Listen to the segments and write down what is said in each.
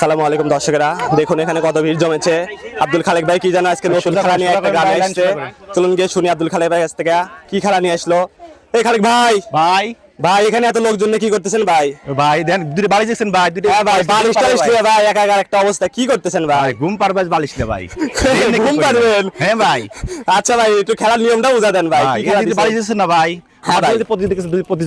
আসসালামু আলাইকুম দর্শকেরা। দেখুন এখানে কত ভিড় জমেছে। আব্দুল খালেক ভাই কি জানো আজকে নতুন খেলা নিয়ে একটা গান এসছে। চলুন গিয়ে শুনি আব্দুল খালেক ভাই কাছ থেকে। কি খেলা নিয়ে আসলো? এই খালেক ভাই। ভাই। ভাই এখানে এত লোকজন কি করতেছেন ভাই? ভাই দেন দুটো বালিশ দিয়েছেন ভাই দুটো হ্যাঁ ভাই বালিশ টালিশ নিয়ে ভাই। একা একা একটা অবস্থা। কি করতেছেন ভাই? ঘুম পারবে বালিশ নে ভাই। ঘুম পারবেন? হ্যাঁ ভাই। আচ্ছা ভাই একটু খেলার নিয়মটা বুঝা দেন ভাই? বালিশ দিয়েছেন না ভাই? হ্যাঁ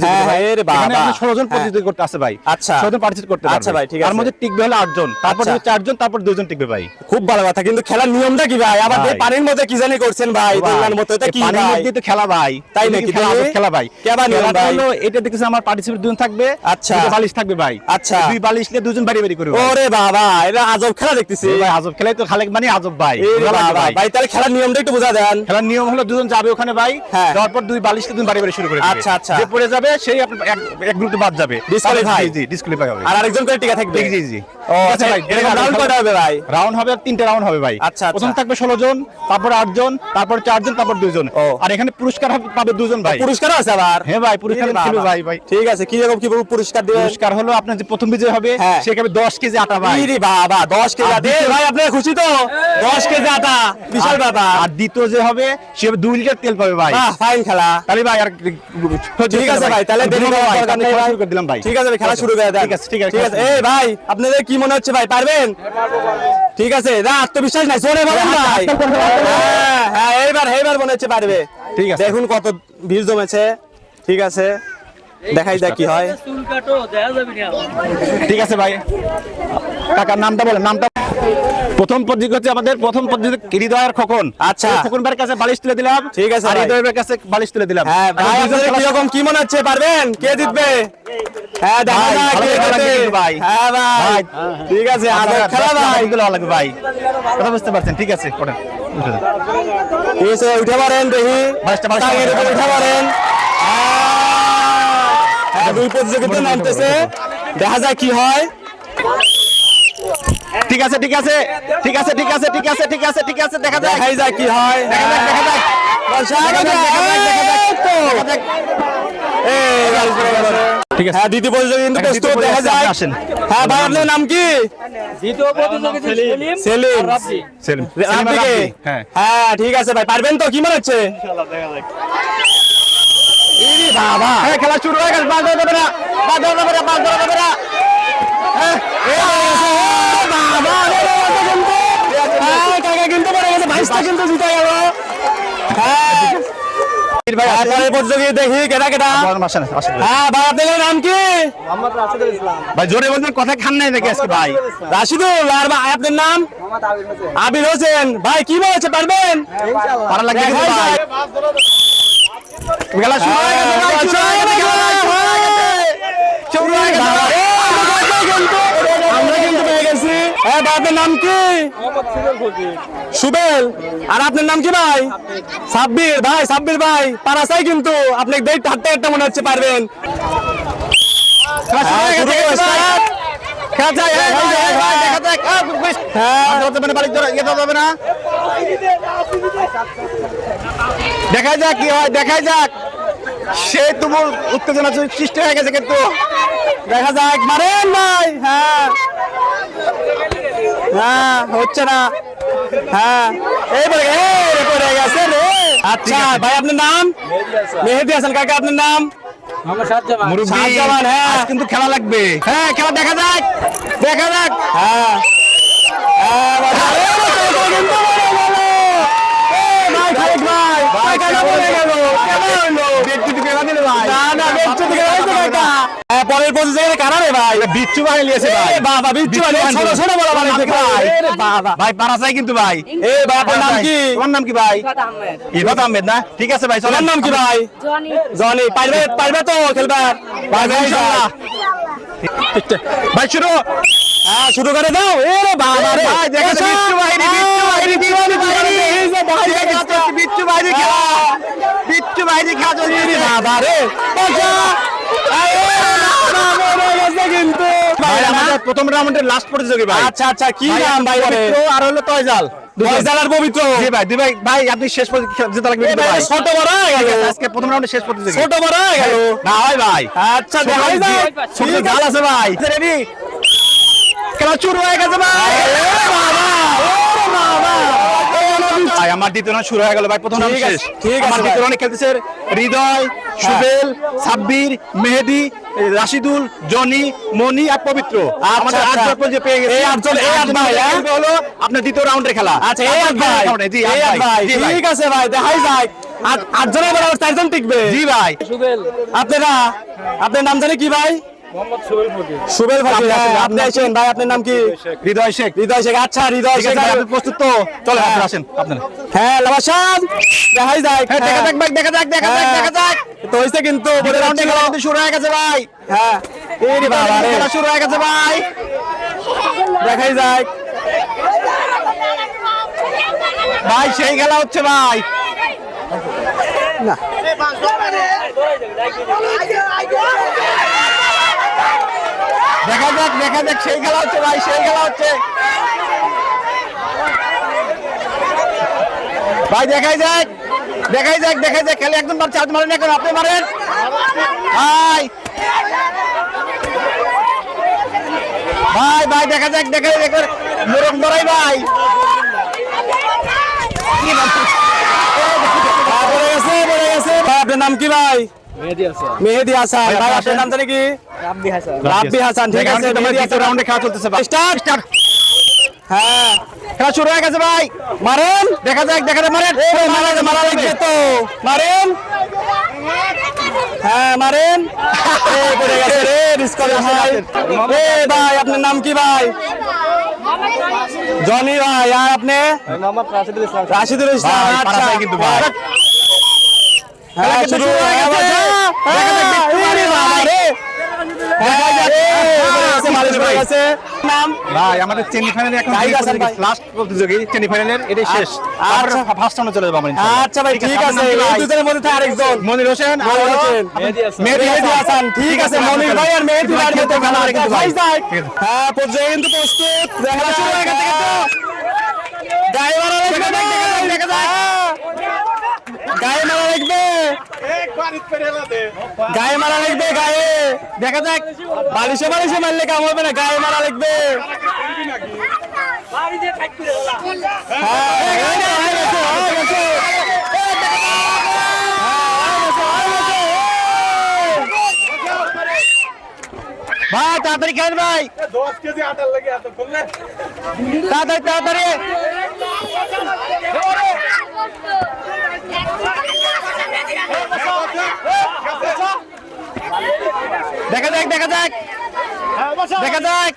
হ্যাঁ। হ্যাঁ রে বাবা। এখানে আপনি 16 জন। প্রতিযোগিতা করতে আছে ভাই আচ্ছা। 16 জন পার্টিসিপেট করতে আচ্ছা পারবে ভাই, ঠিক তার আছে। মধ্যে টিকবে হলো 8 জন তারপর আচ্ছা। যদি 4 জন তারপর 2 জন টিকবে ভাই খুব ভালো কথা কিন্তু খেলার নিয়মটা কি ভাই আবার পানির মধ্যে কি জানি করছেন ভাই মতো কি পানির ভাই মধ্যেই তো খেলা ভাই তাই নাকি? খেলা তাহলে? আজব খেলা ভাই নিয়ম হলো এটা দেখতেছি আমার পার্টিসিপেট দুজন থাকবে আচ্ছা। বালিশ থাকবে ভাই আচ্ছা। দুই বালিশ নিয়ে দুজন বাড়ি বাড়ি করবে ওরে বাবা এটা আজব খেলা দেখতেছি ভাই আজব খেলাই তো খালেক মানে আজব ভাই ভাই। তাহলে খেলার নিয়মটা একটু বুঝা দেন খেলার নিয়ম হলো দুজন যাবে ওখানে ভাই হ্যাঁ। যাওয়ার পর দুই বালিশ দুজন বাড়ি বাড়ি শুরু করে। আচ্ছা, আচ্ছা। যে পড়ে যাবে সেই আপনার এক গ্রুপে বাদ যাবে? জি আর আরেকজন করে টিকা থাকবে। জি জি ও আচ্ছা ভাই রাউন্ড কয়টা হবে ভাই? রাউন্ড হবে তিনটে রাউন্ড হবে ভাই। আচ্ছা, আচ্ছা। প্রথম থাকবে ষোলো জন তারপর আট জন তারপর চারজন তারপর দুজন ও। আর এখানে পুরস্কার পাবে দুজন ভাই। পুরস্কারও আছে আবার? হ্যাঁ ভাই পুরস্কার ছিল ভাই ভাই। ঠিক আছে কি রকম কি পুরস্কার দিবেন? পুরস্কার হলো আপনার যে প্রথম বিজয় হবে হ্যাঁ। সে খাবে দশ কেজি আটা ভাই। ইরে বাবা 10 কেজি আর আটা। ভাই আপনি খুশি তো? 10 কেজি আটা। বিশাল আর- ব্যাপার। আর দ্বিতীয় যে হবে সে হবে দুই লিটার তেল পাবে ভাই। ফাইন খেলা। তাহলে ভাই আর ঠিক আছে ভাই তাহলে দেরি করার দরকার নেই ভাই। করে দিলাম ভাই ঠিক আছে ভাই খেলা শুরু করে দেন। ঠিক আছে ঠিক আছে ঠিক আছে। এই ভাই আপনাদের কি মনে হচ্ছে ভাই পারবেন? ঠিক আছে না আত্মবিশ্বাস নাই জোরে বলেন ভাই। হ্যাঁ হ্যাঁ এইবার এইবার মনে হচ্ছে পারবে। ঠিক আছে। দেখুন কত ভিড় জমেছে। ঠিক আছে। দেখাই যাক কি হয়। চুল কাটো দেখা যাবে না ঠিক আছে ভাই। কাকার নামটা বলেন নামটা প্রথম প্রতিযোগিতা হচ্ছে আমাদের প্রথম প্রতিযোগিতা হৃদয় আর খোকন। আচ্ছা। খোকন ভাইয়ের কাছে বালিশ তুলে দিলাম। ঠিক আছে আর হৃদয় ভাইয়ের কাছে বালিশ তুলে দিলাম। হ্যাঁ ভাই আপনাদের খেলা- কীরকম কি মনে হচ্ছে? পারবেন? কে জিতবে? হ্যাঁ দেখা যাক কে জিতবে। ভাই। হ্যাঁ ভাই। ভাই। ঠিক আছে আপনারা খেলা ভাই। লাগবে ভাই। কথা বুঝতে পারছেন? ঠিক আছে ঠিক আছে উঠে পারেন দেখি। বালিশটা, বালিশটা, উঠে পারেন হ্যাঁ দুই প্রতিযোগিতা নামতেছে। দেখা যাক কি হয়। ঠিক আছে ঠিক আছে ঠিক আছে ঠিক আছে ঠিক আছে ঠিক আছে ঠিক আছে দেখা যায় দেখাই যায় কি হয়। দেখা যাক দেখা যাক। দেখা যাক, দেখা যাক, দেখা যাক। দেখা যাক। ঠিক আছে। হ্যাঁ দ্বিতীয় প্রতিযোগিতা কিন্তু দেখা প্রস্তুত দেখা যায় আসেন। হ্যাঁ ভাই আপনার নাম কি? দ্বিতীয় প্রতিযোগিতা সেলিম। সেলিম সেলিম। সেলিম। আপনি কে? হ্যাঁ। হ্যাঁ ঠিক আছে ভাই। পারবেন তো? কি মনে হচ্ছে? ইরে বাবা হ্যাঁ খেলা শুরু হয়ে গেছে বাদ যাবে না বাদ যাবে না বাদ যাবে না হ্যাঁ হ্যাঁ হ্যাঁ। হ্যাঁ নাই ভাই আপনার নাম আবির হোসেন ভাই কি বলেছে পারবেন কিন্তু দেখাই ভাই যাক। খেলা শুরু হয়ে গেছে ভাই, শুরু হয়ে গেছে। আমরা কিন্তু পেয়ে গেছি। হ্যাঁ আপনার নাম কি? সুবেল। আর আপনার নাম কি ভাই? সাব্বির। ভাই সাব্বির ভাই পারাসাই কিন্তু আপনি দেখতে হাঁটতে হাঁটতে মনে হচ্ছে পারবেন। হয়ে দেখা যাক। কি হয় দেখা যাক। সে তুমুল উত্তেজনা সৃষ্টি হয়ে গেছে কিন্তু। দেখা যাক মারেন ভাই হ্যাঁ। হ্যাঁ হচ্ছে না। হ্যাঁ। গেছে রে। আচ্ছা ভাই আপনার নাম? মেহেদি হাসান কাকা আপনার নাম? হ্যাঁ। কিন্তু খেলা লাগবে। হ্যাঁ খেলা দেখা যাক দেখা যাক। হ্যাঁ। হ্যাঁ, বাবা। এই রে, কাকা কিন্তু পড়ে গেল। এই ভাই, খালিদ ভাই, কাকা পড়ে গেল। কেন হইল? বিচ্ছু দিকে না দিলে ভাই না, না, দিকে পরের প্রতিযোগিতা কারা রে ভাই? বিচ্ছু ভাই নিয়েছে ভাই। বাবা বিচ্ছু ভাই ছোট ছোট বড় ভাই। ভাই? বাবা। ভাই পারা যায় কিন্তু ভাই। এ ভাই আপনার নাম কি? তোমার নাম কি ভাই? আহমেদ। ইবাদ আহমেদ না? ঠিক আছে ভাই তোমার নাম কি ভাই? জনি। জনি পারবে পারবে তো খেলবার পারবে ইনশাআল্লাহ ভাই শুরু হ্যাঁ শুরু করে দাও। এ বাবা রে। বিচ্ছু বাহিনী বিচ্ছু বাহিনী বিচ্ছু বাহিনী এই যে ভাই দেখা বিচ্ছু। বাহিনী খেলা। বিচ্ছু বাহিনী খেলা চলছে। রে বাবা রে। কিন্তু। ভাই আমাদের প্রথম রাউন্ডের লাস্ট প্রতিযোগী ভাই। আচ্ছা আচ্ছা কি নাম ভাই আর হলো তয়জাল। জয়জালার পবিত্র। জি ভাই দুই ভাই। ভাই আপনি শেষ জেতা লাগবে ভাই ছোট বড় হয়ে গেল। আজকে প্রথম রাউন্ডে শেষ প্রতিযোগী। ছোট বড় হয়ে গেল। না হয় ভাই। আচ্ছা ছোট আছে আছে। ভাই। রেডি খেলা শুরু হয়ে গেছে ভাই। ভাই আমার দ্বিতীয় শুরু হয়ে গেল ভাই প্রথম শেষ ঠিক আছে আমার দ্বিতীয় রাউন্ডে খেলতেছে হৃদয় সুবেল সাব্বির মেহেদি রাশিদুল জনি মনি আর পবিত্র। আমাদের আচ্ছা। আটজন যে পেয়ে গেছে। এই আটজন, এই আট ভাই, হ্যাঁ? হলো আপনার দ্বিতীয় রাউন্ডের খেলা। আচ্ছা এই আট ভাই। জি এই আট আট ভাই ঠিক আছে ভাই দেখাই যাক। আটজনের বরাবর চারজন টিকবে। জি ভাই। সুবেল। আপনারা আপনার নাম জানি কি ভাই? সুবেল ফকির। ভাই আপনি আছেন ভাই আপনার নাম কি? হৃদয় শেখ। হৃদয় শেখ। আচ্ছা হৃদয় শেখ আপনি প্রস্তুত তো? চলো আপনি আসেন আপনারা। হ্যাঁ লবাসান দেখাই যাক হ্যাঁ, দেখা যাক ভাই দেখা যাক দেখা যাক দেখা যাক। তো হইছে কিন্তু রাউন্ডে কিন্তু শুরু হয়ে গেছে ভাই। হ্যাঁ। এই বাবা রে শুরু হয়ে গেছে ভাই। দেখাই যাক। ভাই সেই খেলা হচ্ছে ভাই। না। দেখা যাক দেখা যাক সেই খেলা হচ্ছে ভাই সেই খেলা হচ্ছে। ভাই দেখাই যাক দেখাই যাক দেখাই যাক খেলে একদম চার্জ মারেন এখন আপনি মারেন? ভাই। ভাই ভাই দেখা যাক দেখা যাক মোরম ধরাই ভাই। আপনার নাম কি ভাই? মেহেদি আছে মেহেদি হাসান। ভাই, ভাই আপনার নাম জানি কি? রাব্বি হাসান। রাব্বি হাসান ঠিক আছে দ্বিতীয় রাউন্ডে খেলা চলতেছে ভাই স্টার্ট। স্টার্ট। হ্যাঁ। খেলা শুরু হয়ে গেছে ভাই। মারেন। দেখা যাক দেখা যাক মারেন। মারা মারা লাগবে তো। মারেন। হ্যাঁ মারেন। পড়ে গেছে রে ডিসকভার ভাই। এ ভাই আপনার নাম কি ভাই? জনি ভাই আর আপনি? মোহাম্মদ রাশিদুল ইসলাম। রাশিদুল ইসলাম আচ্ছা। কিন্তু ভাই। হ্যাঁ শুরু হয়ে হয়ে গেছে। গেছে। দেখা যাক দেখতে নাম ভাই আমাদের সেমিফাইনালে এখন জাহিদ হাসান ভাই। লাস্ট প্রতিযোগী সেমিফাইনালের এটাই শেষ আচ্ছা। ফার্স্ট রাউন্ডে চলে যাব আমরা আচ্ছা ভাই ঠিক আছে আপনার নাম কি এই দুজনের মধ্যে আরেকজন মনির হোসেন আর হোসেন। মেহেদি হাসান। মেহেদি মেহেদি হাসান ঠিক আছে মনির ভাই আর মেহেদি ভাইয়ের মধ্যে খেলা খেলা কিন্তু ভাই। ভাই যায় হ্যাঁ পর্যায়ে কিন্তু প্রস্তুত দেখা শুরু হয়ে গেছে কিন্তু গায়ে দেখা দেখা দেখা যাক। হ্যাঁ। গায়ে মারা লাগবে গায়ে মারা লিখবে গায়ে। দেখা যাক। বালিশে বালিশে মারলে কাম হবে না গায়ে মারা লিখবে বাড়ি দিয়ে কাট করে দাও হ্যাঁ হয়ে গেছে, হয়ে গেছে, হয়ে গেছে। হ্যাঁ, হয়ে গেছে, হয়ে গেছে। ভাই তাড়াতাড়ি খেলেন ভাই। তাড়াতাড়ি তাড়াতাড়ি। দেখা যাক দেখা যাক। দেখা যাক।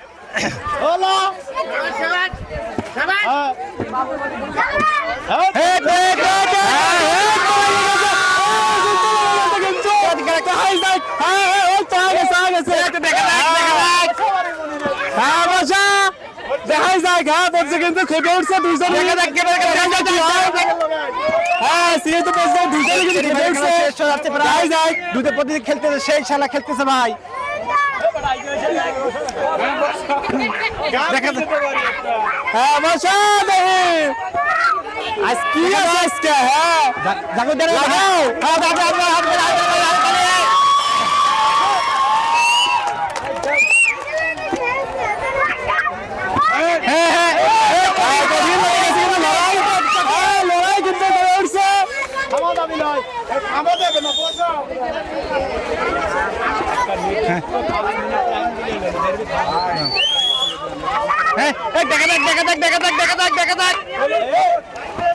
হ্যাঁ, হ্যাঁ, যায় ঘা পড়ছে কিন্তু খেপে উঠছে যাক। হ্যাঁ সিএ তো পড়ছে দুইজন কিন্তু খেপে উঠছে। দেখাই যায় দুটো প্রতিদিন খেলতেছে সেই খেলা খেলতেছে ভাই। হ্যাঁ মশা দেখি আজ কি আজকে? হ্যাঁ। জাগো লাগাও। হ্যাঁ দাদা আপনার হাত ধরে, হাত ধরে, হাত ধরে। হ্যাঁ হ্যাঁ হ্যাঁ, কঠিন হয়ে গেছে কিন্তু লড়াই হ্যাঁ, লড়াই কিন্তু করে উঠছে দেখা যাক দেখা যাক দেখা যাক দেখা যাক দেখা যাক।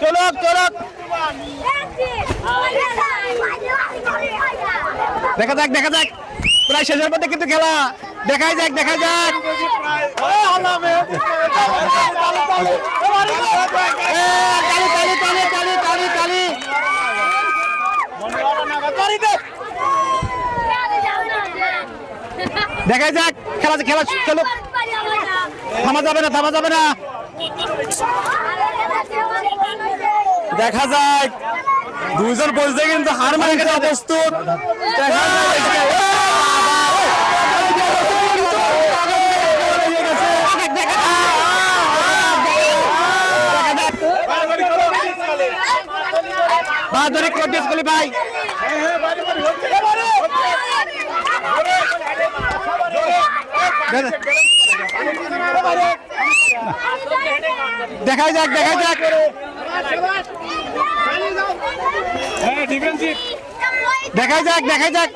চলো চলো দেখা যাক দেখা যাক। প্রায় শেষের মধ্যে কিন্তু খেলা। দেখাই যাক দেখা যাক এ, তালি তালি তালি তালি তালি তালি দেখাই যাক, খেলা খেলা চলো থামা যাবে না, থামা যাবে না। দেখা যাক। দুজন বলছে কিন্তু হার মানতে প্রস্তুত। দেখা যাক। বাহাদুরি কোটিস কলি ভাই। দেখা যাক দেখা যাক। দেখাই যাক দেখা যাক।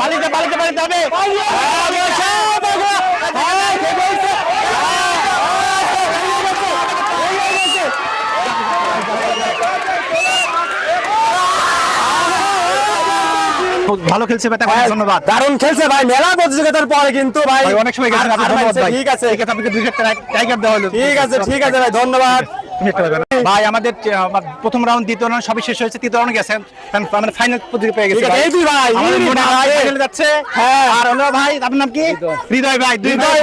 বালিতে বালিতে বালিতে হবে। হ্যাঁ, হ্যাঁ, ভালো খেলছে ভাই তাকে ধন্যবাদ। দারুণ খেলছে ভাই মেলা প্রতিযোগিতার পরে কিন্তু ভাই অনেক সময় গেছে ঠিক আছে। ঠিক আছে আপনাকে দুইটা টাইগার দেওয়া হলো। ঠিক আছে ঠিক আছে ভাই ধন্যবাদ। তুমি একটা ব্যাপার। ভাই আমাদের প্রথম রাউন্ড দ্বিতীয় রাউন্ড সবই শেষ হয়েছে তৃতীয় রাউন্ড গেছে। আমরা ফাইনাল প্রতিযোগিতা পেয়ে গেছি এই দুই ভাই, আমাদের মনে ভাই। হয় ফাইনালে যাচ্ছে। হ্যাঁ। আর হলো ভাই আপনার নাম কি? হৃদয়। ভাই দুই ভাই,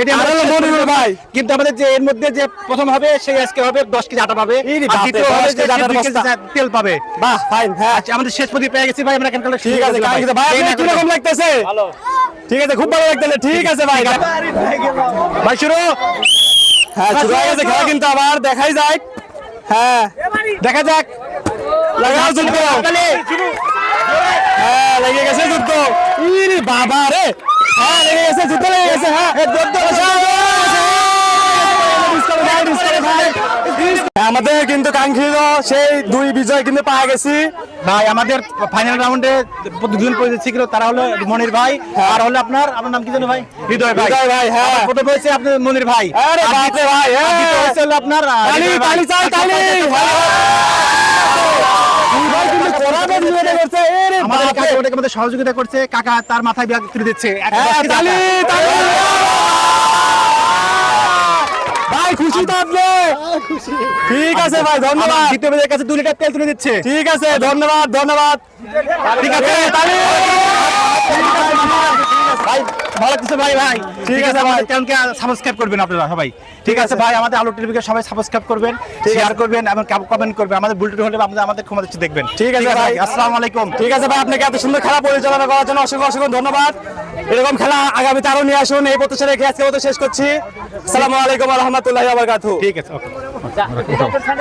এটা আর আমাদের হলো মনিরুল ভাই। কিন্তু আমাদের যে এর মধ্যে যে প্রথম হবে সেই আজকে হবে দশ কেজি আটা পাবে। আর দ্বিতীয় হবে যে কেজি তেল পাবে। বাহ ফাইন হ্যাঁ। আচ্ছা আমাদের শেষ প্রদীপ পেয়ে গেছি ভাই। আমরা কেন ঠিক আছে ভাই আপনার কীরকম লাগতেছে? ঠিক আছে খুব ভালো লাগতেছে। ঠিক আছে। ভাই। ভাই শুরু। হ্যাঁ শুরু হয়ে গেছে খেলা কিন্তু আবার দেখাই যায় হ্যাঁ দেখা যাক লাগাও যুদ্ধ হ্যাঁ লেগে গেছে যুদ্ধ ইরে বাবা রে হ্যাঁ লেগে গেছে যুদ্ধ লেগে গেছে হ্যাঁ এ যুদ্ধ আমাদের কিন্তু কাঙ্ক্ষিত সেই দুই বিজয় কিন্তু পাওয়া গেছি। ভাই আমাদের ফাইনাল রাউন্ডে দুজন পরিচিত ছিল তারা হলো মনির ভাই আর হলো আপনার আপনার নাম কি জানো ভাই? হৃদয় ভাই। হৃদয় ভাই, হ্যাঁ। আর প্রথম হয়েছে আপনার মনির ভাই। আরে ভাই, হ্যাঁ। হয়েছে হলো আপনার তালি তালি চাই তালি। আমাদের কাকা ওটাকে আমাদের সহযোগিতা করছে কাকা তার মাথায় তুলে দিচ্ছে এক হ্যাঁ, দশ কেজি তালি, আটা। তালি। ভাই খুশি তো আপনি? ঠিক আছে ভাই ধন্যবাদ। দ্বিতীয় কাছে দু লিটার তেল তুলে দিচ্ছে। ঠিক আছে ধন্যবাদ ধন্যবাদ। ঠিক আছে ভাই ভালো কিছু ভাই ভাই। ঠিক আছে ভাই। চ্যানেলকে সাবস্ক্রাইব করবেন আপনারা সবাই। ঠিক আছে ভাই আমাদের আলো টিভিকে সবাই সাবস্ক্রাইব করবেন শেয়ার করবেন এবং কমেন্ট করবেন। আমাদের হলে আমাদের দেখবেন। ঠিক আছে ভাই। আসসালামু আলাইকুম। ঠিক আছে ভাই আপনাকে এত সুন্দর খেলা পরিচালনা করার জন্য অসংখ্য অসংখ্য ধন্যবাদ। এরকম খেলা আগামীতে আরও নিয়ে আসুন। এই প্রত্যাশা রেখে আজকে মতো শেষ করছি। সালামু আলাইকুম রহমতুল্লাহ ঠিক আছে